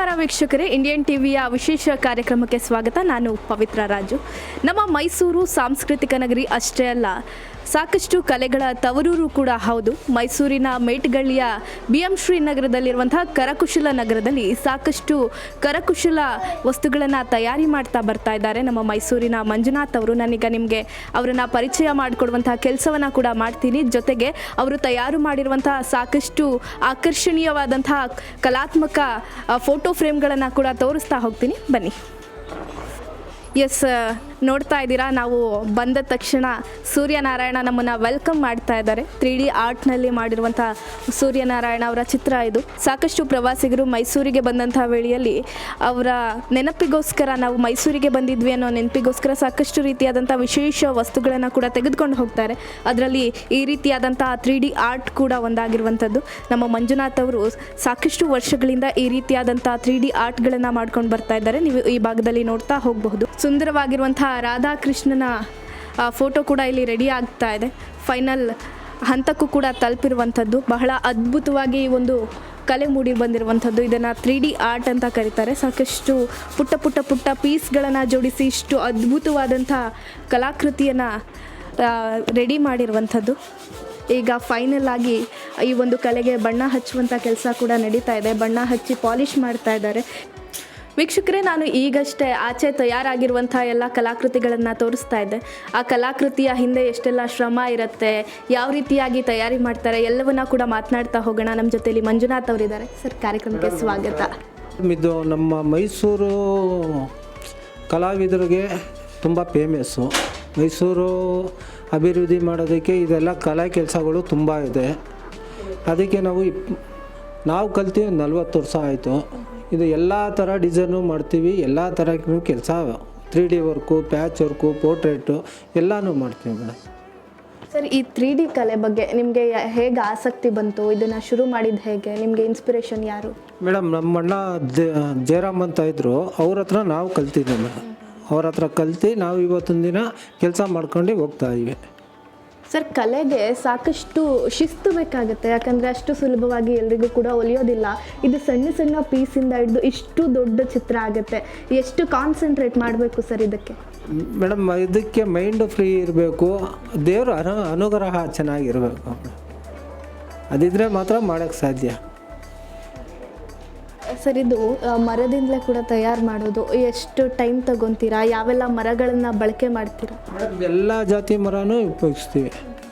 ನಮಸ್ಕಾರ ವೀಕ್ಷಕರೇ. ಇಂಡಿಯನ್ ಟಿವಿಯ ವಿಶೇಷ ಕಾರ್ಯಕ್ರಮಕ್ಕೆ ಸ್ವಾಗತ. ನಾನು ಪವಿತ್ರ ರಾಜು. ನಮ್ಮ ಮೈಸೂರು ಸಾಂಸ್ಕೃತಿಕ ನಗರಿ ಅಷ್ಟೇ ಅಲ್ಲ ಸಾಕಷ್ಟು ಕಲೆಗಳ ತವರೂರು ಕೂಡ ಹೌದು. ಮೈಸೂರಿನ ಮೇಟ್ಗಳ್ಳಿಯ ಬಿ ಎಂ ಶ್ರೀನಗರದಲ್ಲಿರುವಂತಹ ಕರಕುಶಲ ನಗರದಲ್ಲಿ ಸಾಕಷ್ಟು ಕರಕುಶಲ ವಸ್ತುಗಳನ್ನು ತಯಾರಿ ಮಾಡ್ತಾ ಬರ್ತಾ ಇದ್ದಾರೆ. ನಮ್ಮ ಮೈಸೂರಿನ ಮಂಜುನಾಥ್ ಅವರು. ನಾನೀಗ ನಿಮಗೆ ಅವರನ್ನು ಪರಿಚಯ ಮಾಡಿಕೊಡುವಂತಹ ಕೆಲಸವನ್ನು ಕೂಡ ಮಾಡ್ತೀನಿ. ಜೊತೆಗೆ ಅವರು ತಯಾರು ಮಾಡಿರುವಂತಹ ಸಾಕಷ್ಟು ಆಕರ್ಷಣೀಯವಾದಂತಹ ಕಲಾತ್ಮಕ ಫೋಟೋ ಫ್ರೇಮ್ಗಳನ್ನು ಕೂಡ ತೋರಿಸ್ತಾ ಹೋಗ್ತೀನಿ. ಬನ್ನಿ. ಎಸ್ ನೋಡ್ತಾ ಇದ್ದೀರಾ? ನಾವು ಬಂದ ತಕ್ಷಣ ಸೂರ್ಯನಾರಾಯಣ ನಮ್ಮನ್ನು ವೆಲ್ಕಮ್ ಮಾಡ್ತಾ ಇದ್ದಾರೆ. ತ್ರೀ ಡಿ ಆರ್ಟ್ನಲ್ಲಿ ಮಾಡಿರುವಂಥ ಸೂರ್ಯನಾರಾಯಣ ಅವರ ಚಿತ್ರ ಇದು. ಸಾಕಷ್ಟು ಪ್ರವಾಸಿಗರು ಮೈಸೂರಿಗೆ ಬಂದಂಥ ವೇಳೆಯಲ್ಲಿ ಅವರ ನೆನಪಿಗೋಸ್ಕರ ನಾವು ಮೈಸೂರಿಗೆ ಬಂದಿದ್ವಿ ಅನ್ನೋ ನೆನಪಿಗೋಸ್ಕರ ಸಾಕಷ್ಟು ರೀತಿಯಾದಂಥ ವಿಶೇಷ ವಸ್ತುಗಳನ್ನು ಕೂಡ ತೆಗೆದುಕೊಂಡು ಹೋಗ್ತಾರೆ. ಅದರಲ್ಲಿ ಈ ರೀತಿಯಾದಂಥ ತ್ರೀ ಡಿ ಆರ್ಟ್ ಕೂಡ ಒಂದಾಗಿರುವಂಥದ್ದು. ನಮ್ಮ ಮಂಜುನಾಥ್ ಅವರು ಸಾಕಷ್ಟು ವರ್ಷಗಳಿಂದ ಈ ರೀತಿಯಾದಂಥ ತ್ರೀ ಡಿ ಆರ್ಟ್ಗಳನ್ನು ಮಾಡ್ಕೊಂಡು ಬರ್ತಾ ಇದ್ದಾರೆ. ನೀವು ಈ ಭಾಗದಲ್ಲಿ ನೋಡ್ತಾ ಹೋಗಬಹುದು. ಸುಂದರವಾಗಿರುವಂಥ ರಾಧಾಕೃಷ್ಣನ ಫೋಟೋ ಕೂಡ ಇಲ್ಲಿ ರೆಡಿ ಆಗ್ತಾ ಇದೆ. ಫೈನಲ್ ಹಂತಕ್ಕೂ ಕೂಡ ತಲುಪಿರುವಂಥದ್ದು. ಬಹಳ ಅದ್ಭುತವಾಗಿ ಈ ಒಂದು ಕಲೆ ಮೂಡಿ ಬಂದಿರುವಂಥದ್ದು. ಇದನ್ನು ತ್ರೀ ಡಿ ಆರ್ಟ್ ಅಂತ ಕರೀತಾರೆ. ಸಾಕಷ್ಟು ಪುಟ್ಟ ಪುಟ್ಟ ಪುಟ್ಟ ಪೀಸ್ಗಳನ್ನು ಜೋಡಿಸಿ ಇಷ್ಟು ಅದ್ಭುತವಾದಂಥ ಕಲಾಕೃತಿಯನ್ನು ರೆಡಿ ಮಾಡಿರುವಂಥದ್ದು. ಈಗ ಫೈನಲ್ ಆಗಿ ಈ ಒಂದು ಕಲೆಗೆ ಬಣ್ಣ ಹಚ್ಚುವಂಥ ಕೆಲಸ ಕೂಡ ನಡೀತಾ ಇದೆ. ಬಣ್ಣ ಹಚ್ಚಿ ಪಾಲಿಷ್ ಮಾಡ್ತಾ ಇದ್ದಾರೆ. ವೀಕ್ಷಕರೇ ನಾನು ಈಗಷ್ಟೇ ಆಚೆ ತಯಾರಾಗಿರುವಂಥ ಎಲ್ಲ ಕಲಾಕೃತಿಗಳನ್ನು ತೋರಿಸ್ತಾ ಇದ್ದೆ. ಆ ಕಲಾಕೃತಿಯ ಹಿಂದೆ ಎಷ್ಟೆಲ್ಲ ಶ್ರಮ ಇರುತ್ತೆ ಯಾವ ರೀತಿಯಾಗಿ ತಯಾರಿ ಮಾಡ್ತಾರೆ ಎಲ್ಲವನ್ನ ಕೂಡ ಮಾತನಾಡ್ತಾ ಹೋಗೋಣ. ನಮ್ಮ ಜೊತೆಯಲ್ಲಿ ಮಂಜುನಾಥ್ ಅವರಿದ್ದಾರೆ. ಸರ್ ಕಾರ್ಯಕ್ರಮಕ್ಕೆ ಸ್ವಾಗತ. ಇದು ನಮ್ಮ ಮೈಸೂರು ಕಲಾವಿದರಿಗೆ ತುಂಬ ಫೇಮಸ್ಸು ಮೈಸೂರು ಅಭಿವೃದ್ಧಿ ಮಾಡೋದಕ್ಕೆ ಇದೆಲ್ಲ ಕಲಾ ಕೆಲಸಗಳು ತುಂಬ ಇದೆ. ಅದಕ್ಕೆ ನಾವು ನಾವು ಕಲ್ತೀವಿ ನಲ್ವತ್ತು ವರ್ಷ ಆಯಿತು. ಇದು ಎಲ್ಲ ಥರ ಡಿಸೈನು ಮಾಡ್ತೀವಿ ಎಲ್ಲ ಥರ ಕೆಲಸ three D work patch work portrait ಎಲ್ಲನೂ ಮಾಡ್ತೀವಿ ಮೇಡಮ್ ಸರ್ ಈ ತ್ರೀ ಡಿ ಕಲೆ ಬಗ್ಗೆ ನಿಮಗೆ ಹೇಗೆ ಆಸಕ್ತಿ ಬಂತು? ಇದನ್ನು ಶುರು ಮಾಡಿದ್ದು ಹೇಗೆ? ನಿಮಗೆ ಇನ್ಸ್ಪಿರೇಷನ್ ಯಾರು? ಮೇಡಮ್ ನಮ್ಮ ಅಣ್ಣ ಜಯರಾಮ್ ಅಂತ ಇದ್ದರು ಅವ್ರ ಹತ್ರ ನಾವು ಕಲ್ತಿದ್ದೆ ಮೇಡಮ್ ಅವ್ರ ಹತ್ರ ಕಲ್ತು ನಾವು ಇವತ್ತೊಂದು ದಿನ ಕೆಲಸ ಮಾಡ್ಕೊಂಡು ಹೋಗ್ತಾ ಇದ್ವಿ. ಸರ್, ಕಲೆಗೆ ಸಾಕಷ್ಟು ಶಿಸ್ತು ಬೇಕಾಗುತ್ತೆ. ಯಾಕಂದರೆ ಅಷ್ಟು ಸುಲಭವಾಗಿ ಎಲ್ರಿಗೂ ಕೂಡ ಒಲಿಯೋದಿಲ್ಲ. ಇದು ಸಣ್ಣ ಸಣ್ಣ ಪೀಸಿಂದ ಹಿಡಿದು ಇಷ್ಟು ದೊಡ್ಡ ಚಿತ್ರ ಆಗುತ್ತೆ. ಎಷ್ಟು ಕಾನ್ಸಂಟ್ರೇಟ್ ಮಾಡಬೇಕು ಸರ್ ಇದಕ್ಕೆ? ಮೇಡಮ್, ಇದಕ್ಕೆ ಮೈಂಡ್ ಫ್ರೀ ಇರಬೇಕು. ದೇವರು ಅನು ಅನುಗ್ರಹ ಚೆನ್ನಾಗಿರಬೇಕು. ಅದಿದ್ರೆ ಮಾತ್ರ ಮಾಡೋಕ್ಕೆ ಸಾಧ್ಯ. ಸರ್ ಇದು ಮರದಿಂದಲೇ ಕೂಡ ತಯಾರು ಮಾಡೋದು. ಎಷ್ಟು ಟೈಮ್ ತಗೊತೀರಾ? ಯಾವೆಲ್ಲ ಮರಗಳನ್ನು ಬಳಕೆ ಮಾಡ್ತೀರಾ? ಎಲ್ಲ ಜಾತಿ ಮರನೂ ಉಪಯೋಗಿಸ್ತೀವಿ.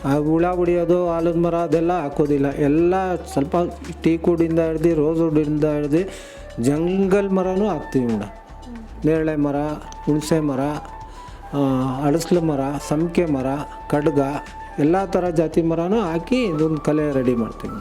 ಆ ಹುಳ ಹೊಡಿಯೋದು ಆಲದ ಮರ ಅದೆಲ್ಲ ಹಾಕೋದಿಲ್ಲ. ಎಲ್ಲ ಸ್ವಲ್ಪ ಟೀ ಕೂಡಿಂದ ಹಿಡ್ದು ರೋಸ್ ಹುಡಿಂದ ಹಿಡ್ದು ಜಂಗಲ್ ಮರನೂ ಹಾಕ್ತೀವಿ ಮೇಡಮ್. ನೇರಳೆ ಮರ ಹುಣಸೆ ಮರ ಅಡಸ್ಲು ಅಳಸ್ಲು ಮರ ಸಂಕೆ ಮರ ಖಡ್ಗ ಎಲ್ಲ ಥರ ಜಾತಿ ಮರನೂ ಹಾಕಿ ಇದೊಂದು ಕಲೆ ರೆಡಿ ಮಾಡ್ತೀವಿ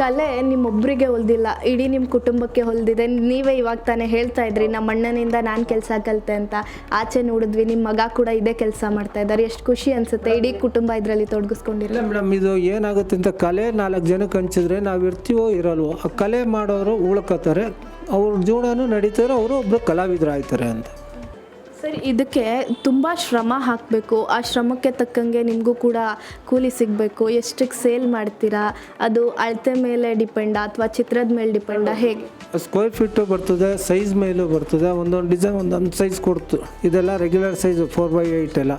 ಕಲೆ ನಿಮ್ಮೊಬ್ಬರಿಗೆ ಹೊಲ್ದಿಲ್ಲ, ಇಡೀ ನಿಮ್ಮ ಕುಟುಂಬಕ್ಕೆ ಹೊಲ್ದಿದೆ. ನೀವೇ ಇವಾಗ ತಾನೇ ಹೇಳ್ತಾ ಇದ್ರಿ, ನಮ್ಮ ಅಣ್ಣನಿಂದ ನಾನು ಕೆಲಸ ಕಲಿತೆ ಅಂತ. ಆಚೆ ನೋಡಿದ್ವಿ ನಿಮ್ಮ ಮಗ ಕೂಡ ಇದೇ ಕೆಲಸ ಮಾಡ್ತಾ ಇದ್ದಾರೆ. ಎಷ್ಟು ಖುಷಿ ಅನ್ಸುತ್ತೆ, ಇಡೀ ಕುಟುಂಬ ಇದರಲ್ಲಿ ತೊಡಗಿಸ್ಕೊಂಡಿರಲ್ಲ ಮೇಡಮ್, ಇದು ಏನಾಗುತ್ತೆ ಅಂತ ಕಲೆ ನಾಲ್ಕು ಜನಕ್ಕೆ ಹಂಚಿದ್ರೆ ನಾವು ಇರ್ತೀವೋ ಇರಲ್ವೋ, ಆ ಕಲೆ ಮಾಡೋರು ಉಳ್ಕೋತಾರೆ ಅವ್ರ ಜೀವನನೂ ನಡೀತಾರೆ, ಅವರು ಒಬ್ಬರು ಕಲಾವಿದರು ಆಯ್ತಾರೆ ಅಂತ. ಸರ್, ಇದಕ್ಕೆ ತುಂಬ ಶ್ರಮ ಹಾಕಬೇಕು. ಆ ಶ್ರಮಕ್ಕೆ ತಕ್ಕಂಗೆ ನಿಮಗೂ ಕೂಡ ಕೂಲಿ ಸಿಗಬೇಕು. ಎಷ್ಟಕ್ಕೆ ಸೇಲ್ ಮಾಡ್ತೀರಾ? ಅದು ಅಳತೆ ಮೇಲೆ ಡಿಪೆಂಡ ಅಥವಾ ಚಿತ್ರದ ಮೇಲೆ ಡಿಪೆಂಡ? ಹೇಗೆ? ಸ್ಕ್ವೇರ್ ಫೀಟು ಬರ್ತದೆ ಸೈಜ್ ಮೇಲೂ ಬರ್ತದೆ, ಒಂದೊಂದು ಡಿಸೈನ್ ಒಂದೊಂದು ಸೈಜ್ ಕೊಡ್ತು. ಇದೆಲ್ಲ regular size four by eight ಎಲ್ಲ.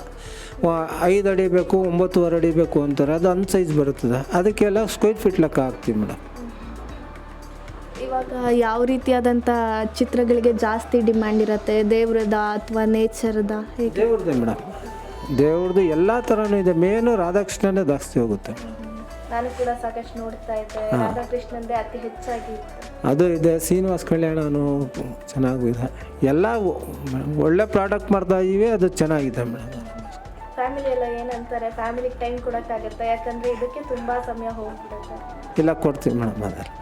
ಐದು ಅಡಿ ಬೇಕು, ಒಂಬತ್ತುವರೆ ಅಡಿ ಬೇಕು ಅಂತಾರೆ. ಅದು ಒಂದು ಸೈಜ್ ಬರ್ತದೆ ಅದಕ್ಕೆಲ್ಲ ಸ್ಕ್ವೇರ್ ಫೀಟ್ ಲೆಕ್ಕ ಹಾಕ್ತೀವಿ ಮೇಡಮ್ ಇವಾಗ ಯಾವ ರೀತಿಯಾದಂಥ ಚಿತ್ರಗಳಿಗೆ ಜಾಸ್ತಿ ಡಿಮ್ಯಾಂಡ್ ಇರುತ್ತೆ? ದೇವ್ರದ ಅಥವಾ ನೇಚರ್ದ ಹೇಗೆ? ದೇವ್ರದ್ದೇ ಮೇಡಮ್. ದೇವ್ರದ್ದು ಎಲ್ಲ ಥರನೂ ಇದೆ. ಮೇನು ರಾಧಾಕೃಷ್ಣನೇ ಜಾಸ್ತಿ ಹೋಗುತ್ತೆ. ನಾನು ಕೂಡ ಸಾಕಷ್ಟು ನೋಡ್ತಾ ಇದ್ದೆ. ರಾಧಾಕೃಷ್ಣಂದೇ ಅತಿ ಹೆಚ್ಚಾಗಿ ಅದು ಇದೆ. ಶ್ರೀನಿವಾಸ ಕಲ್ಯಾಣನು ಚೆನ್ನಾಗಿದೆ. ಎಲ್ಲ ಒಳ್ಳೆ ಪ್ರಾಡಕ್ಟ್ ಮಾಡ್ತಾ ಇವೆ. ಅದು ಚೆನ್ನಾಗಿದೆ ಮೇಡಮ್. ಫ್ಯಾಮಿಲಿ ಎಲ್ಲ ಏನಂತಾರೆ? ಫ್ಯಾಮಿಲಿಗೆ ಟೈಮ್ ಕೊಡೋಕ್ಕಾಗುತ್ತೆ? ಯಾಕಂದರೆ ಇದಕ್ಕೆ ತುಂಬ ಸಮಯ ಹೋಗ್ಬಿಡುತ್ತೆ. ಇಲ್ಲ ಕೊಡ್ತೀವಿ ಮೇಡಮ್ ಅದೆಲ್ಲ.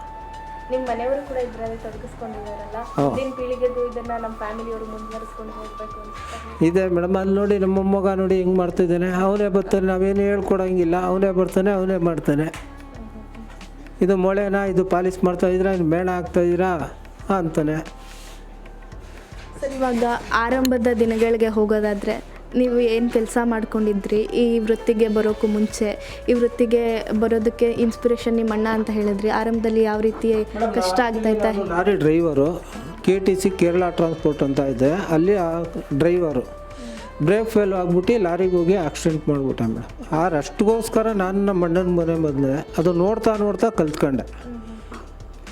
ನಿಮ್ಮ ಮನೆಯವರು ಕೂಡ ಇದರಲ್ಲಿ ತೊಡಗಿಸ್ಕೊಂಡಿದ್ದಾರಲ್ಲ? ಮುಂದಿನ ಪೀಳಿಗೆಗೂ ಇದನ್ನ ನಮ್ಮ ಫ್ಯಾಮಿಲಿಯವರು ಮುಂದುವರಿಸ್ಕೊಂಡು ಹೋಗ್ಬೇಕು ಅಂತ ಇದೆ ಮೇಡಮ್ ಅಲ್ಲಿ ನೋಡಿ ನಮ್ಮ ಮೊಮ್ಮಗ ನೋಡಿ ಹೆಂಗೆ ಮಾಡ್ತಿದ್ದಾನೆ. ಅವನೇ ಬರ್ತಾನೆ ನಾವೇನು ಹೇಳ್ಕೊಡಂಗಿಲ್ಲ. ಅವನೇ ಬರ್ತಾನೆ ಅವನೇ ಮಾಡ್ತಾನೆ. ಇದು ಮೊಳೆನಾ? ಇದು ಪಾಲಿಶ್ ಮಾಡ್ತಾ ಇದ್ದೀರಾ? ಇದು ಮೇಣ ಹಾಕ್ತಾ ಇದ್ದೀರಾ? ಅಂತಾನೆ. ಸರ್ ಇವಾಗ ಆರಂಭದ ದಿನಗಳಿಗೆ ಹೋಗೋದಾದ್ರೆ ನೀವು ಏನು ಕೆಲಸ ಮಾಡ್ಕೊಂಡಿದ್ರಿ? ಈ ವೃತ್ತಿಗೆ ಬರೋಕ್ಕೂ ಮುಂಚೆ ಈ ವೃತ್ತಿಗೆ ಬರೋದಕ್ಕೆ ಇನ್ಸ್ಪಿರೇಷನ್ ನಿಮ್ಮ ಅಣ್ಣ ಅಂತ ಹೇಳಿದ್ರಿ. ಆರಂಭದಲ್ಲಿ ಯಾವ ರೀತಿ ಕಷ್ಟ ಆಗ್ತಾಯ್ತಾ ನಾನು lorry driver K T C Kerala transport ಅಂತ ಇದೆ. ಅಲ್ಲಿ ಆ ಡ್ರೈವರು ಬ್ರೇಕ್ ಫೇಲ್ ಆಗ್ಬಿಟ್ಟು ಲಾರಿಗೆ ಹೋಗಿ ಆಕ್ಸಿಡೆಂಟ್ ಮಾಡಿಬಿಟ್ಟೆ ಮೇಡಮ್. ಆ ರಷ್ಟಗೋಸ್ಕರ ನಾನು ನಮ್ಮ ಅಣ್ಣನ ಮನೆ ಬಂದೆ ಅದು ನೋಡ್ತಾ ನೋಡ್ತಾ ಕಲ್ತ್ಕೊಂಡೆ.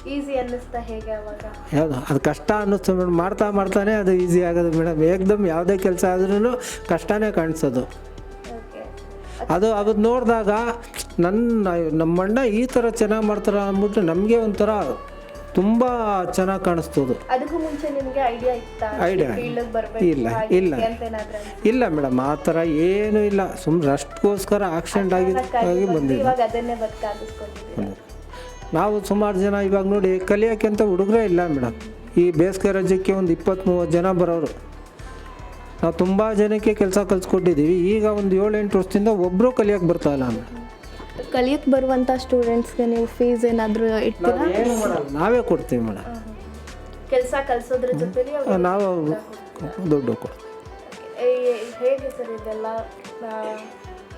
ಈಸಿ ಅನ್ನಿಸ್ತಾ ಹೇಗೆ ಅವಾಗ? ಯಾವುದು? ಅದು ಕಷ್ಟ ಅನ್ನಿಸ್ತು ಮೇಡಮ್ ಮಾಡ್ತಾ ಮಾಡ್ತಾನೆ ಅದು ಈಸಿ ಆಗೋದು ಮೇಡಮ್ ಏಕ್ದಮ್ ಯಾವುದೇ ಕೆಲಸ ಆದ್ರೂ ಕಷ್ಟನೇ ಕಾಣಿಸೋದು. ಅದು ಅದು ನೋಡಿದಾಗ ನನ್ನ ನಮ್ಮಣ್ಣ ಈ ಥರ ಚೆನ್ನಾಗಿ ಮಾಡ್ತಾರೆ ಅಂದ್ಬಿಟ್ಟು ನಮಗೆ ಒಂಥರ ತುಂಬ ಚೆನ್ನಾಗಿ ಕಾಣಿಸ್ತದು. ಅದಕ್ಕೂ ಮುಂಚೆ ನಿಮಗೆ ಐಡಿಯಾ ಇತ್ತಾ? ಇಲ್ಲ ಇಲ್ಲ. ಇಲ್ಲ ಮೇಡಮ್ ಆ ಥರ ಏನೂ ಇಲ್ಲ. ಸುಮ್ಮನೆ ಅಷ್ಟಕ್ಕೋಸ್ಕರ ಆಕ್ಸಿಡೆಂಟ್ ಆಗಿ ಆಗಿ ಬದುಕಾಗಿಸ್ಕೊಂಡಿದ್ದೀವಿ ನಾವು ಸುಮಾರು ಜನ ಇವಾಗ ನೋಡಿ ಕಲಿಯೋಕ್ಕೆ ಅಂತ ಹುಡುಗರೇ ಇಲ್ಲ ಮೇಡಮ್. ಈ ಬೇಸಿಗೆ ರಾಜ್ಯಕ್ಕೆ ಒಂದು ಇಪ್ಪತ್ತು ಮೂವತ್ತು ಜನ ಬರೋರು. ನಾವು ತುಂಬ ಜನಕ್ಕೆ ಕೆಲಸ ಕಲಿಸ್ಕೊಟ್ಟಿದ್ದೀವಿ. ಈಗ ಒಂದು ಏಳೆಂಟು ವರ್ಷದಿಂದ ಒಬ್ಬರು ಕಲಿಯೋಕ್ಕೆ ಬರ್ತಾ ಇಲ್ಲ ಮೇಡಮ್. ಕಲಿಯಕ್ಕೆ ಬರುವಂಥ ಸ್ಟೂಡೆಂಟ್ಸ್ಗೆ ನೀವು ಫೀಸ್ ಏನಾದರೂ ಇಡ್ತೀರಾ? ಏನು ನಾವೇ ಕೊಡ್ತೀವಿ ಮೇಡಮ್. ಕೆಲಸ ಕಲಿಸೋದ್ರ ಜೊತೆಲಿ ನಾವು ದುಡ್ಡು ಕೊಡ್ತೀವಿ. ಹೇಗೆ ಸರ್ ಇದೆಲ್ಲ?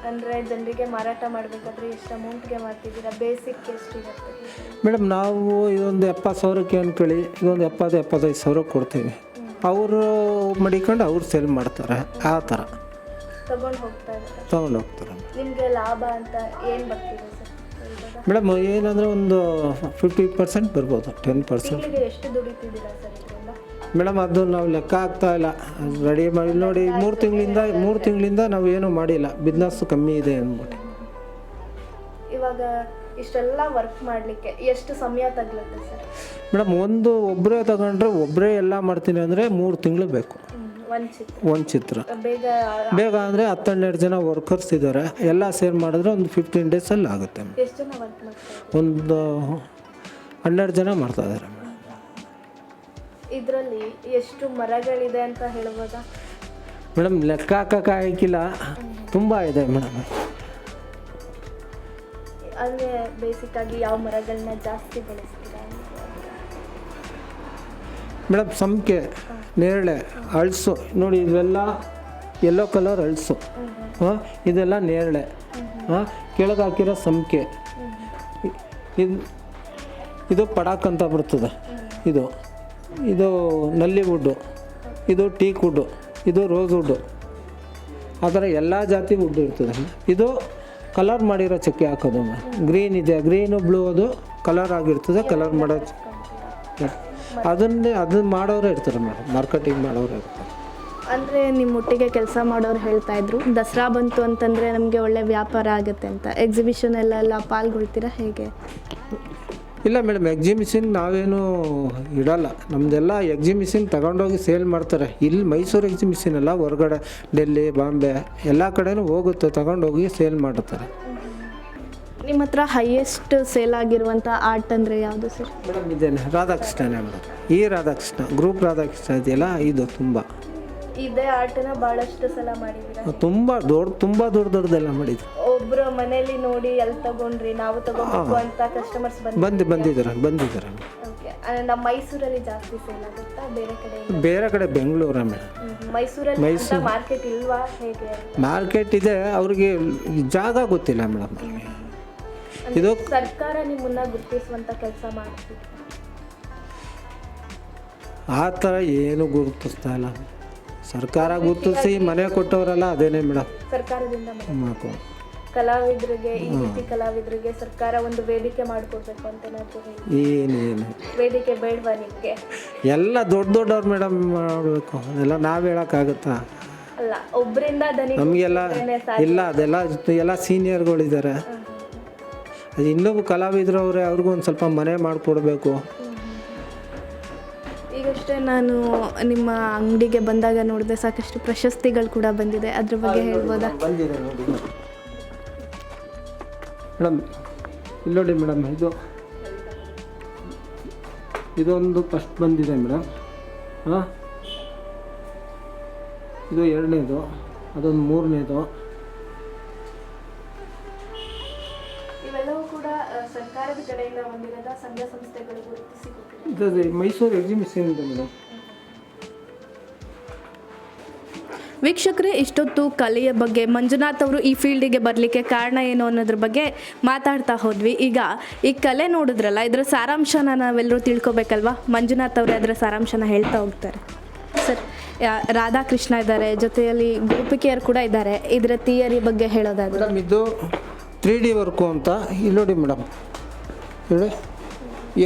ಅಂದರೆ ಜನರಿಗೆ ಮಾರಾಟ ಮಾಡಬೇಕಾದ್ರೆ ಎಷ್ಟು ಅಮೌಂಟ್ಗೆ ಮಾಡ್ತಿದ್ದೀರಾ ಬೇಸಿಕ್ ಎಷ್ಟಿರುತ್ತೆ ಮೇಡಮ್ ನಾವು ಇದೊಂದು ಎಪ್ಪತ್ತು ಸಾವಿರಕ್ಕೆ ಅಂದ್ಕೊಳ್ಳಿ ಇದೊಂದು ಎಪ್ಪತ್ತು ಎಪ್ಪತ್ತೈದು ಸಾವಿರ ಕೊಡ್ತೀವಿ. ಅವರು ಮಡಿಕೊಂಡು ಅವ್ರು ಸೇಲ್ ಮಾಡ್ತಾರೆ ಆ ಥರ. ತಗೊಂಡು ಹೋಗ್ತಾ ಇದ್ದಾರೆ. ತೊಗೊಂಡು ಹೋಗ್ತಾರೆ. ನಿಮಗೆ ಲಾಭ ಅಂತ ಏನು ಬರ್ತಿದೆ ಸರ್? ಮೇಡಮ್ ಏನಂದರೆ ಒಂದು ಫಿಫ್ಟಿ ಪರ್ಸೆಂಟ್ ಬರ್ಬೋದು ಟೆನ್ ಪರ್ಸೆಂಟ್ ಎಷ್ಟು ದುಡಿತಿದ್ದೀರಾ ಸರ್? ಮೇಡಮ್ ಅದು ನಾವು ಲೆಕ್ಕ ಆಗ್ತಾ ಇಲ್ಲ. ರೆಡಿ ಮಾಡಿ ನೋಡಿ ಮೂರು ತಿಂಗಳಿಂದ ಮೂರು ತಿಂಗಳಿಂದ ನಾವು ಏನು ಮಾಡಿಲ್ಲ. ಬಿಸ್ನೆಸ್ ಕಮ್ಮಿ ಇದೆ ಅಂದ್ಬಿಟ್ಟು. ಇವಾಗ ಇಷ್ಟೆಲ್ಲ ವರ್ಕ್ ಮಾಡಲಿಕ್ಕೆ ಎಷ್ಟು ಸಮಯ ತಗಲುತ್ತೆ ಸರ್? ಮೇಡಮ್ ಒಂದು ಒಬ್ಬರೇ ತಗೊಂಡ್ರೆ ಒಬ್ಬರೇ ಎಲ್ಲ ಮಾಡ್ತೀನಿ ಅಂದರೆ ಮೂರು ತಿಂಗಳು ಬೇಕು. ಒಂದು ಚಿತ್ರ. ಒಂದು ಚಿತ್ರ. ಬೇಗ ಬೇಗ ಅಂದರೆ ಹತ್ತೆರಡು ಜನ ವರ್ಕರ್ಸ್ ಇದ್ದಾರೆ. ಎಲ್ಲ ಸೇರ್ ಮಾಡಿದ್ರೆ ಒಂದು ಫಿಫ್ಟೀನ್ ಡೇಸಲ್ಲಿ ಆಗುತ್ತೆ ಎಷ್ಟು ಜನ ವರ್ಕ್ ಮಾಡ್ತಾರೆ ಒಂದು ಹನ್ನೆರಡು ಜನ ಮಾಡ್ತಾ ಇದ್ದಾರೆ. ಇದರಲ್ಲಿ ಎಷ್ಟು ಮರಗಳಿದೆ ಅಂತ ಹೇಳುವಾಗ ಮೇಡಮ್ ಲೆಕ್ಕ ಹಾಕೋಕ್ಕಾಗಿಲ್ಲ ತುಂಬ ಇದೆ ಮೇಡಮ್. ಅಂದರೆ ಬೇಸಿಕ್ ಆಗಿ ಯಾವ ಮರಗಳನ್ನ ಜಾಸ್ತಿ ಬೆಳೆಸ್ತೀರಾ? ಮೇಡಮ್ ಸಂಕೆ ನೇರಳೆ ಅಳಸು ನೋಡಿ ಇದೆಲ್ಲ ಯೆಲ್ಲೋ ಕಲರ್ ಅಳಸು ಹಾಂ ಇದೆಲ್ಲ ನೇರಳೆ. ಹಾಂ ಕೆಳಗೆ ಹಾಕಿರೋ ಸಂಕೆ ಇದು ಇದು ಪಡಾಕ್ ಅಂತ ಬರ್ತದೆ. ಇದು. ಇದು ನಲ್ಲಿ ವುಡ್ಡು ಇದು ಟೀಕ್ ವುಡ್ಡು ಇದು ರೋಸ್ ವುಡ್ಡು ಆ ಥರ ಎಲ್ಲ ಜಾತಿ ವುಡ್ ಇರ್ತದೆ. ಇದು ಕಲರ್ ಮಾಡಿರೋ ಚಕ್ಕೆ ಹಾಕೋದು. ಗ್ರೀನ್ ಇದೆ, ಗ್ರೀನು ಬ್ಲೂ ಅದು ಕಲರ್ ಆಗಿರ್ತದೆ, ಕಲರ್ ಮಾಡೋ ಅದನ್ನೇ, ಅದನ್ನ ಮಾಡೋರೇ ಇರ್ತಾರೆ ಮೇಡಮ್ ಮಾರ್ಕೆಟಿಂಗ್ ಮಾಡೋರು ಇರ್ತಾರೆ. ಅಂದರೆ ನಿಮ್ಮ ಒಟ್ಟಿಗೆ ಕೆಲಸ ಮಾಡೋರು ಹೇಳ್ತಾ ಇದ್ರು, ದಸರಾ ಬಂತು ಅಂತಂದರೆ ನಮಗೆ ಒಳ್ಳೆ ವ್ಯಾಪಾರ ಆಗುತ್ತೆ ಅಂತ. ಎಕ್ಸಿಬಿಷನ್ ಎಲ್ಲ ಪಾಲ್ಗೊಳ್ತೀರಾ ಹೇಗೆ? ಇಲ್ಲ ಮೇಡಮ್ ಎಕ್ಸಿಮಿಷನ್ ನಾವೇನು ಇಡಲ್ಲ. ನಮ್ಮದೆಲ್ಲ ಎಕ್ಸಿಬಿಷನ್ ತಗೊಂಡೋಗಿ ಸೇಲ್ ಮಾಡ್ತಾರೆ. ಇಲ್ಲಿ ಮೈಸೂರು ಎಕ್ಸಿಮಿಷನ್ ಎಲ್ಲ ಹೊರಗಡೆ ಡೆಲ್ಲಿ ಬಾಂಬೆ ಎಲ್ಲ ಕಡೆನೂ ಹೋಗುತ್ತೆ ತಗೊಂಡೋಗಿ ಸೇಲ್ ಮಾಡ್ತಾರೆ. ನಿಮ್ಮ ಹತ್ರ ಹೈಯೆಸ್ಟ್ ಸೇಲ್ ಆಗಿರುವಂಥ ಆರ್ಟ್ ಅಂದರೆ ಯಾವುದು ಸರ್ ಮೇಡಮ್ ಇದೇನೆ ರಾಧಾಕೃಷ್ಣನೇ ಮೇಡಮ್ ಈ ರಾಧಾಕೃಷ್ಣ ಗ್ರೂಪ್ ರಾಧಾಕೃಷ್ಣ ಇದೆಯಲ್ಲ ಇದು ತುಂಬ. ಇದೇ ಆರ್ಟನ್ನ ಭಾಳಷ್ಟು ಸಲ ಮಾಡಿದ್ದೀರಾ? ತುಂಬ ದೊಡ್ಡ ತುಂಬ ದೊಡ್ಡ ದೊಡ್ಡದೆಲ್ಲ ಮಾಡಿದ್ರು. ಒಬ್ಬರ ಮನೆಯಲ್ಲಿ ನೋಡಿ ಅಲ್ಲಿ ತಗೊಂಡ್ರಿ ನಾವು ತಗೋಬೇಕು ಅಂತ ಕಸ್ಟಮರ್ಸ್ ಬಂದು ಬಂದು ಬಂದಿದ್ದಾರೆ ಬಂದಿದ್ದಾರೆ. ನಮ್ಮ ಮೈಸೂರಲ್ಲಿ ಜಾಸ್ತಿ ಸೇಲ್ ಆಗುತ್ತಾ ಬೇರೆ ಕಡೆ ಬೇರೆ ಕಡೆ ಬೆಂಗಳೂರ ಮೇಡಮ್ ಮೈಸೂರಲ್ಲಿ ಮೈಸೂರು. ಮಾರ್ಕೆಟ್ ಇಲ್ವಾ ಹೇಗೆ? ಮಾರ್ಕೆಟ್ ಇದೆ ಅವ್ರಿಗೆ ಜಾಗ ಗೊತ್ತಿಲ್ಲ ಮೇಡಮ್ ಇದು ಸರ್ಕಾರ ನಿಮ್ಮನ್ನ ಗುರುತಿಸುವಂತ ಕೆಲಸ ಮಾಡ್ತಿದೆ. ಆ ಥರ ಏನು ಗುರುತಿಸ್ತಾ ಇಲ್ಲ. ಸರ್ಕಾರ ಗುರುತಿಸಿ ಮನೆ ಕೊಟ್ಟವರಲ್ಲ ಅದೇನೇ ಮೇಡಮ್ ಸರ್ಕಾರದಿಂದ ಕಲಾವಿದರಿಗೆ ಈ ರೀತಿ ಕಲಾವಿದರಿಗೆ ಸರ್ಕಾರ ಒಂದು ವೇದಿಕೆ ಮಾಡಿಕೊಡ್ಬೇಕು ಅಂತ ಏನಾದ್ರು ಹೇಳಿ? ಏನೇನು ವೇದಿಕೆ ಬೇಡವಾ ನಿಮಗೆ? ಎಲ್ಲ ದೊಡ್ಡ ದೊಡ್ಡವ್ರು ಮೇಡಮ್ ಮಾಡಬೇಕು. ಅದೆಲ್ಲ ನಾವು ಹೇಳೋಕ್ಕಾಗುತ್ತಾ? ಅಲ್ಲ ಒಬ್ಬರಿಂದ ದನಿ ನಮಗೆಲ್ಲ ಇಲ್ಲ ಅದೆಲ್ಲ ಎಲ್ಲ ಸೀನಿಯರ್ಗಳಿದ್ದಾರೆ ಅದು ಇನ್ನೊಬ್ಬ ಕಲಾವಿದರು ಅವರೇ ಅವ್ರಿಗೂ ಒಂದು ಸ್ವಲ್ಪ ಮನೆ ಮಾಡಿಕೊಡ್ಬೇಕು. ಈಗಷ್ಟೇ ನಾನು ನಿಮ್ಮ ಅಂಗಡಿಗೆ ಬಂದಾಗ ನೋಡಿದೆ ಸಾಕಷ್ಟು ಪ್ರಶಸ್ತಿಗಳು ಕೂಡ ಬಂದಿದೆ. ಅದ್ರ ಬಗ್ಗೆ ಹೇಳ್ಬೋದಾ? ಬಂದಿದೆ ನೋಡಿ. ಮೇಡಮ್ ಇಲ್ಲಿ ನೋಡಿ ಮೇಡಮ್ ಇದು ಇದೊಂದು ಫಸ್ಟ್ ಬಂದಿದೆ ಮೇಡಮ್. ಹಾಂ? ಇದು ಎರಡನೇದು ಅದೊಂದು ಮೂರನೇದು. ಇದು ಮೈಸೂರು ಎಕ್ಸಿಬಿಷನ್ ಇದೆ ಮೇಡಮ್. ವೀಕ್ಷಕರೇ, ಇಷ್ಟೊತ್ತು ಕಲೆಯ ಬಗ್ಗೆ ಮಂಜುನಾಥ್ ಅವರು ಈ ಫೀಲ್ಡಿಗೆ ಬರಲಿಕ್ಕೆ ಕಾರಣ ಏನು ಅನ್ನೋದ್ರ ಬಗ್ಗೆ ಮಾತಾಡ್ತಾ ಹೋದ್ವಿ. ಈಗ ಈ ಕಲೆ ನೋಡಿದ್ರಲ್ಲ, ಇದರ ಸಾರಾಂಶನ ನಾವೆಲ್ಲರೂ ತಿಳ್ಕೊಬೇಕಲ್ವಾ? ಮಂಜುನಾಥ್ ಅವರೇ ಅದರ ಸಾರಾಂಶನ ಹೇಳ್ತಾ ಹೋಗ್ತಾರೆ. ಸರ್ ರಾಧಾಕೃಷ್ಣ ಇದ್ದಾರೆ, ಜೊತೆಯಲ್ಲಿ ಗೋಪಿಕೆಯರು ಕೂಡ ಇದ್ದಾರೆ. ಇದರ ಥಿಯರಿ ಬಗ್ಗೆ ಹೇಳೋದಾದ್ರೆ? ಮೇಡಮ್, ಇದು ತ್ರೀ ಡಿ ವರ್ಕು ಅಂತ ಇಲ್ಲಿ ನೋಡಿ ಮೇಡಮ್. ಹೇಳಿ.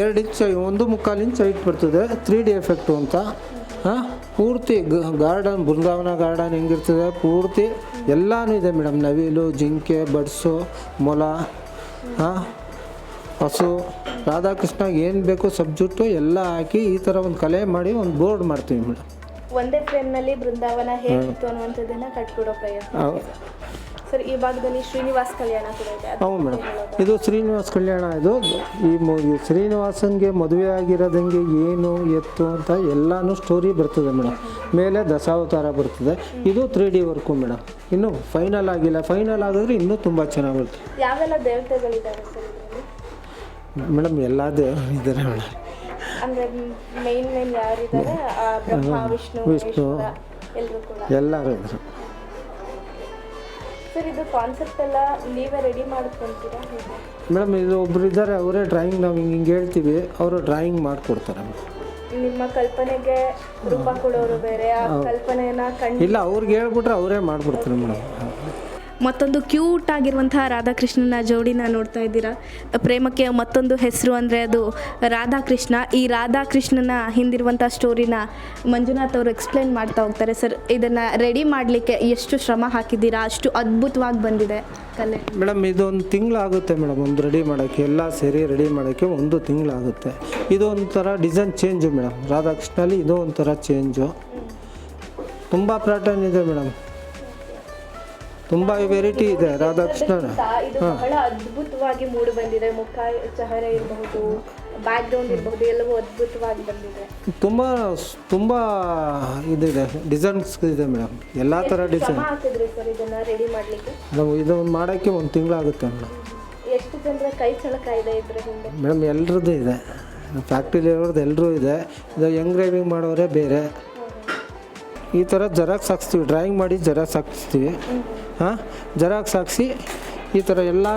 ಎರಡು ಇಂಚ್, ಒಂದು ಮುಕ್ಕಾಲು ಇಂಚ್ ಹೈಟ್ ಬರ್ತದೆ ತ್ರೀ ಡಿ ಎಫೆಕ್ಟು ಅಂತ. ಹಾಂ? ಪೂರ್ತಿ ಗಾರ್ಡನ್ ಬೃಂದಾವನ ಗಾರ್ಡನ್ ಹೆಂಗಿರ್ತದೆ? ಪೂರ್ತಿ ಎಲ್ಲನೂ ಇದೆ ಮೇಡಮ್. ನವಿಲು ಜಿಂಕೆ ಬಡ್ಸು ಮೊಲ ಹಾಂ ಹಸು ರಾಧಾಕೃಷ್ಣ ಏನು ಬೇಕು ಸಬ್ಜೆಕ್ಟು ಎಲ್ಲ ಹಾಕಿ ಈ ಥರ ಒಂದು ಕಲೆ ಮಾಡಿ ಒಂದು ಬೋರ್ಡ್ ಮಾಡ್ತೀವಿ ಮೇಡಮ್. ಒಂದೇ ಫ್ರೇಮ್ನಲ್ಲಿ ಬೃಂದಾವನ ಹೇಗಿತ್ತು ಅನ್ನುವಂಥದ್ದನ್ನು ಕಟ್ಕೊಡೋ ಪ್ರಯತ್ನ. ಸರ್ ಈ ಭಾಗದಲ್ಲಿ ಶ್ರೀನಿವಾಸ್ ಕಲ್ಯಾಣ ಕೂಡ ಇದೆ. ಅದು ಹೌದು ಮೇಡಮ್. ಇದು ಶ್ರೀನಿವಾಸ್ ಕಲ್ಯಾಣ. ಇದು ಈ ಮು- ಈ ಶ್ರೀನಿವಾಸನ್ಗೆ ಮದುವೆ ಆಗಿರೋದಂಗೆ ಏನು ಎತ್ತು ಅಂತ ಎಲ್ಲಾನು ಸ್ಟೋರಿ ಬರ್ತದೆ ಮೇಡಮ್. ಮೇಲೆ ದಶಾವತಾರ ಬರ್ತದೆ. ಇದು ತ್ರೀ ಡಿ ವರ್ಕು ಮೇಡಮ್. ಇನ್ನು ಫೈನಲ್ ಆಗಿಲ್ಲ. ಫೈನಲ್ ಆಗಿದ್ರೆ ಇನ್ನೂ ತುಂಬ ಚೆನ್ನಾಗಿ ಬರ್ತದೆ. ಯಾವೆಲ್ಲ ದೇವತೆಗಳಿದ್ದಾರೆ ಸರ್ ಇದರಲ್ಲಿ? ಮೇಡಮ್ ಎಲ್ಲ ದೇವರು ಇದ್ದಾರೆ ಮೇಡಮ್. ಅಂದ್ರೆ ಮೈನ್ ಮೈನ್ ಯಾರಿದ್ದಾರೆ? ಆ ಬ್ರಹ್ಮ ವಿಷ್ಣು ವಿಷ್ಣು. ಎಲ್ಲರೂ ಕೂಡ. ಎಲ್ಲರೂ ಇದ್ದಾರೆ. ಸರ್ ಇದು ಕಾನ್ಸೆಪ್ಟ್ ಎಲ್ಲ ನೀವೇ ರೆಡಿ ಮಾಡ್ಕೊಂತೀರಾ? ಮೇಡಮ್ ಇದು ಒಬ್ರು ಇದ್ದಾರೆ ಅವರೇ ಡ್ರಾಯಿಂಗ್ ನಾವು ಹಿಂಗೆ ಹಿಂಗೆ ಹೇಳ್ತೀವಿ ಅವರು ಡ್ರಾಯಿಂಗ್ ಮಾಡಿಕೊಡ್ತಾರೆ ನಿಮ್ಮ ಕಲ್ಪನೆಗೆ ರೂಪ ಕೊಡೋರು ಬೇರೆ ಆ ಕಲ್ಪನೆಯನ್ನ ಕಂಡು ಇಲ್ಲ ಅವ್ರಿಗೆ ಹೇಳ್ಬಿಟ್ರೆ ಅವರೇ ಮಾಡಿಬಿಡ್ತಾರೆ ಮೇಡಮ್ ಮತ್ತೊಂದು ಕ್ಯೂಟ್ ಆಗಿರುವಂತಹ ರಾಧಾಕೃಷ್ಣನ ಜೋಡಿನ ನೋಡ್ತಾ ಇದ್ದೀರಾ? ಪ್ರೇಮಕ್ಕೆ ಮತ್ತೊಂದು ಹೆಸರು ಅಂದರೆ ಅದು ರಾಧಾಕೃಷ್ಣ. ಈ ರಾಧಾಕೃಷ್ಣನ ಹಿಂದಿರುವಂಥ ಸ್ಟೋರಿನ ಮಂಜುನಾಥ್ ಅವರು ಎಕ್ಸ್ಪ್ಲೈನ್ ಮಾಡ್ತಾ ಹೋಗ್ತಾರೆ. ಸರ್ ಇದನ್ನು ರೆಡಿ ಮಾಡಲಿಕ್ಕೆ ಎಷ್ಟು ಶ್ರಮ ಹಾಕಿದ್ದೀರಾ? ಅಷ್ಟು ಅದ್ಭುತವಾಗಿ ಬಂದಿದೆ. ಕಲೆ. ಮೇಡಮ್ ಇದೊಂದು ತಿಂಗಳಾಗುತ್ತೆ ಮೇಡಮ್ ಒಂದು ರೆಡಿ ಮಾಡೋಕ್ಕೆ, ಎಲ್ಲ ಸೇರಿ ರೆಡಿ ಮಾಡೋಕ್ಕೆ ಒಂದು ತಿಂಗಳಾಗುತ್ತೆ. ಇದು ಒಂಥರ ಡಿಸೈನ್ ಚೇಂಜು ಮೇಡಮ್ ರಾಧಾಕೃಷ್ಣಲ್ಲಿ ಇದು ಒಂಥರ ಚೇಂಜು ತುಂಬ ಪ್ಯಾಟರ್ನ್ ಇದೆ ಮೇಡಮ್ ತುಂಬ ವೆರೈಟಿ ಇದೆ ರಾಧಾಕೃಷ್ಣನ. ಇದು ಬಹಳ ಅದ್ಭುತವಾಗಿ ಮೂಡಿ ಬಂದಿದೆ. ಮುಖ ಚಹರೆ ಇರಬಹುದು ಬ್ಯಾಕ್ ಗ್ರೌಂಡ್ ಇರಬಹುದು ಎಲ್ಲವೂ ಅದ್ಭುತವಾಗಿ ಬಂದಿದೆ. ತುಂಬ ತುಂಬ ಇದಿದೆ ಡಿಸೈನ್ಸ್ ಇದೆ ಮೇಡಮ್ ಎಲ್ಲ ತರ ಡಿಸೈನ್ ಹಾಕಿದ್ರಿ ಸರ್ ಇದನ್ನ ರೆಡಿ ಮಾಡಲಿಕ್ಕೆ? ನಾವು ಇದೊಂದು ಮಾಡೋಕ್ಕೆ ಒಂದು ತಿಂಗಳಾಗುತ್ತೆ ಮೇಡಮ್ ಎಷ್ಟು ಜನರ ಕೈ ಚಳಕ ಇದೆ ಇದ್ರ ಹಿಂದೆ ಮೇಡಮ್ ಎಲ್ರದ್ದು ಇದೆ. ಫ್ಯಾಕ್ಟ್ರಿಲಿರೋದು ಎಲ್ಲರೂ ಇದೆ. ಇದು ಎಂಗ್ರೇವಿಂಗ್ ಮಾಡೋರೇ ಬೇರೆ. ಈ ಥರ ಜೆರಾಕ್ಸ್ ಹಾಕ್ಸ್ತೀವಿ ಡ್ರಾಯಿಂಗ್ ಮಾಡಿ ಜೆರಾಕ್ಸ್ ಹಾಕಿಸ್ತೀವಿ. ಹಾಂ? ಜೆರಾಕ್ಸ್ ಹಾಕ್ಸಿ, ಈ ಥರ ಎಲ್ಲ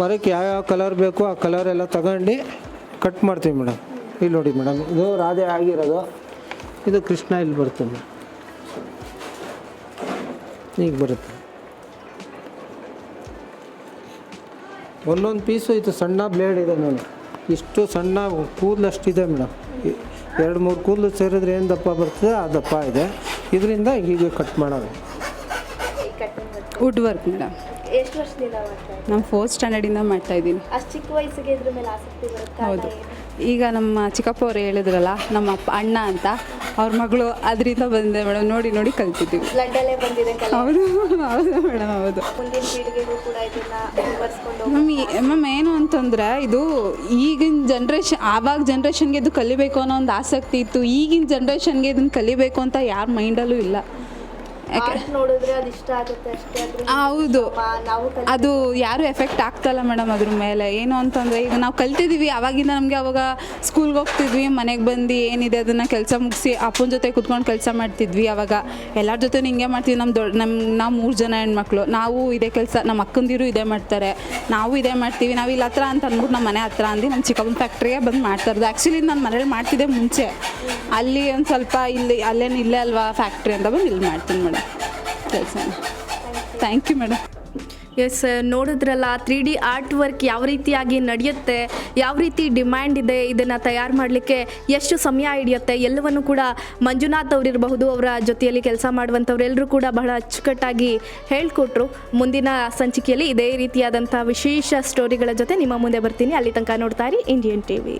ಮರಕ್ಕೆ ಯಾವ್ಯಾವ ಕಲರ್ ಬೇಕು ಆ ಕಲರ್ ಎಲ್ಲ ತಗೊಂಡು ಕಟ್ ಮಾಡ್ತೀವಿ ಮೇಡಮ್. ಇಲ್ಲಿ ನೋಡಿ ಮೇಡಮ್, ಇದು ರಾಧೆ ಆಗಿರೋದು. ಇದು ಕೃಷ್ಣ ಇಲ್ಲಿ ಬರುತ್ತೆ ಮೇಡಮ್ ಈಗ ಬರುತ್ತೆ. ಒಂದೊಂದು ಪೀಸು ಇದು ಸಣ್ಣ ಬ್ಲೇಡ್ ಇದೆ ನೋಡಿ. ಇಷ್ಟು ಸಣ್ಣ ಕೂದಲು ಅಷ್ಟಿದೆ ಮೇಡಮ್ ಎರಡು ಮೂರು ಕೂದಲು ಸೇರಿದ್ರೆ ಏನು ದಪ್ಪ ಬರ್ತದೆ, ಆ ದಪ್ಪ ಇದೆ. ಇದರಿಂದ ಹೀಗೆ ಕಟ್ ಮಾಡೋದು. Wood work madam. ಎಷ್ಟು ವರ್ಷದಿಂದ ಮಾಡ್ತಾ ಇದ್ದೀರಾ? ನಾನು ಫೋರ್ತ್ ಸ್ಟ್ಯಾಂಡರ್ಡಿಂದ ಮಾಡ್ತಾ ಇದ್ದೀನಿ. ಅಷ್ಟು ಚಿಕ್ಕ ವಯಸ್ಸಿಗೆ ಇದ್ರ ಮೇಲೆ ಆಸಕ್ತಿ ಬರುತ್ತೆ? ಹೌದು. ಈಗ ನಮ್ಮ ಚಿಕ್ಕಪ್ಪ ಅವ್ರು ಹೇಳಿದ್ರಲ್ಲ ನಮ್ಮ ಅಪ್ಪ ಅಣ್ಣ ಅಂತ ಅವ್ರ ಮಗಳು ಅದರಿಂದ ಬಂದೆ ಮೇಡಮ್. ನೋಡಿ ನೋಡಿ ಕಲ್ತಿದ್ದೀವಿ. ಬ್ಲಡ್ ಅಲ್ಲೇ ಬಂದಿದೆ ಕಲೆ ಹೌದು ಹೌದು ಮೇಡಮ್ ಹೌದು. ಮುಂದಿನ ಪೀಳಿಗೆಗೂ ಕೂಡ ಇದನ್ನ ಮುಂದುವರ್ಸ್ಕೊಂಡು ಮ್ಯಾಮ್ ಈ- ಮ್ಯಾಮ್ ಏನು ಅಂತಂದ್ರೆ ಇದು ಈಗಿನ ಜನ್ರೇಷನ್ ಆವಾಗ ಜನ್ರೇಷನ್ಗೆ ಇದು ಕಲಿಬೇಕು ಅನ್ನೋ ಒಂದು ಆಸಕ್ತಿ ಇತ್ತು. ಈಗಿನ ಜನ್ರೇಷನ್ಗೆ ಇದನ್ನು ಕಲಿಬೇಕು ಅಂತ ಯಾರ ಮೈಂಡಲ್ಲೂ ಇಲ್ಲ. ನೋಡಿದ್ರೆ ಅದು ಇಷ್ಟ ಆಗುತ್ತೆ ಅಷ್ಟೇ ಅದ್ರ ಹೌದು. ನಾವು ಕಲಿ ಅದು ಯಾರು ಎಫೆಕ್ಟ್ ಆಗ್ತಲ್ಲ ಮೇಡಮ್ ಅದ್ರ ಮೇಲೆ? ಏನು ಅಂತಂದರೆ ಈಗ ನಾವು ಕಲ್ತಿದ್ದೀವಿ ಅವಾಗಿಂದ ನಮಗೆ ಅವಾಗ ಸ್ಕೂಲ್ಗೆ ಹೋಗ್ತಿದ್ವಿ ಮನೆಗೆ ಬಂದು ಏನಿದೆ ಅದನ್ನು ಕೆಲಸ ಮುಗಿಸಿ ಅಪ್ಪನ ಜೊತೆ ಕುತ್ಕೊಂಡು ಕೆಲಸ ಮಾಡ್ತಿದ್ವಿ ಅವಾಗ. ಎಲ್ಲರ ಜೊತೆ ಹಿಂಗೆ ಮಾಡ್ತೀವಿ ನಮ್ಮ ದೊಡ್ಡ ನಮ್ಮ ನಾವು ಮೂರು ಜನ ಹೆಣ್ಮಕ್ಳು. ನಾವು ಇದೇ ಕೆಲಸ ನಮ್ಮ ಅಕ್ಕಂದಿರು ಇದೇ ಮಾಡ್ತಾರೆ. ನಾವು ಇದೇ ಮಾಡ್ತೀವಿ ನಾವು ಇಲ್ಲಿ ಹತ್ರ ಅಂತ ಅಂದ್ಬಿಟ್ಟು ನಮ್ಮ ಮನೆ ಹತ್ರ ಅಂದು ನಮ್ಮ ಚಿಕ್ಕಮ್ಮ ಫ್ಯಾಕ್ಟ್ರಿಗೆ ಬಂದು ಮಾಡ್ತಾ ಇರೋದು. ಆ್ಯಕ್ಚುಲಿ ನಾನು ಮನೇಲಿ ಮಾಡ್ತಿದ್ದೆ ಮುಂಚೆ. ಅಲ್ಲಿ ಒಂದು ಸ್ವಲ್ಪ ಇಲ್ಲಿ ಅಲ್ಲೇನು ಇಲ್ಲೇ ಅಲ್ವಾ ಫ್ಯಾಕ್ಟ್ರಿ ಅಂತ ಬಂದು ಇಲ್ಲಿ ಮಾಡ್ತೀನಿ madam thank you madam yes ನೋಡಿದ್ರಲ್ಲ ತ್ರೀ ಡಿ ಆರ್ಟ್ ವರ್ಕ್ ಯಾವ ರೀತಿಯಾಗಿ ನಡೆಯುತ್ತೆ, ಯಾವ ರೀತಿ ಡಿಮ್ಯಾಂಡ್ ಇದೆ, ಇದನ್ನು ತಯಾರು ಮಾಡಲಿಕ್ಕೆ ಎಷ್ಟು ಸಮಯ ಹಿಡಿಯುತ್ತೆ, ಎಲ್ಲವನ್ನು ಕೂಡ ಮಂಜುನಾಥ್ ಅವರಿರಬಹುದು, ಅವರ ಜೊತೆಯಲ್ಲಿ ಕೆಲಸ ಮಾಡುವಂಥವ್ರೆಲ್ಲರೂ ಕೂಡ ಬಹಳ ಅಚ್ಚುಕಟ್ಟಾಗಿ ಹೇಳಿಕೊಟ್ರು. ಮುಂದಿನ ಸಂಚಿಕೆಯಲ್ಲಿ ಇದೇ ರೀತಿಯಾದಂಥ ವಿಶೇಷ ಸ್ಟೋರಿಗಳ ಜೊತೆ ನಿಮ್ಮ ಮುಂದೆ ಬರ್ತೀನಿ. ಅಲ್ಲಿ ತನಕ ನೋಡ್ತಾ ಇರಿ ಇಂಡಿಯನ್ ಟಿ ವಿ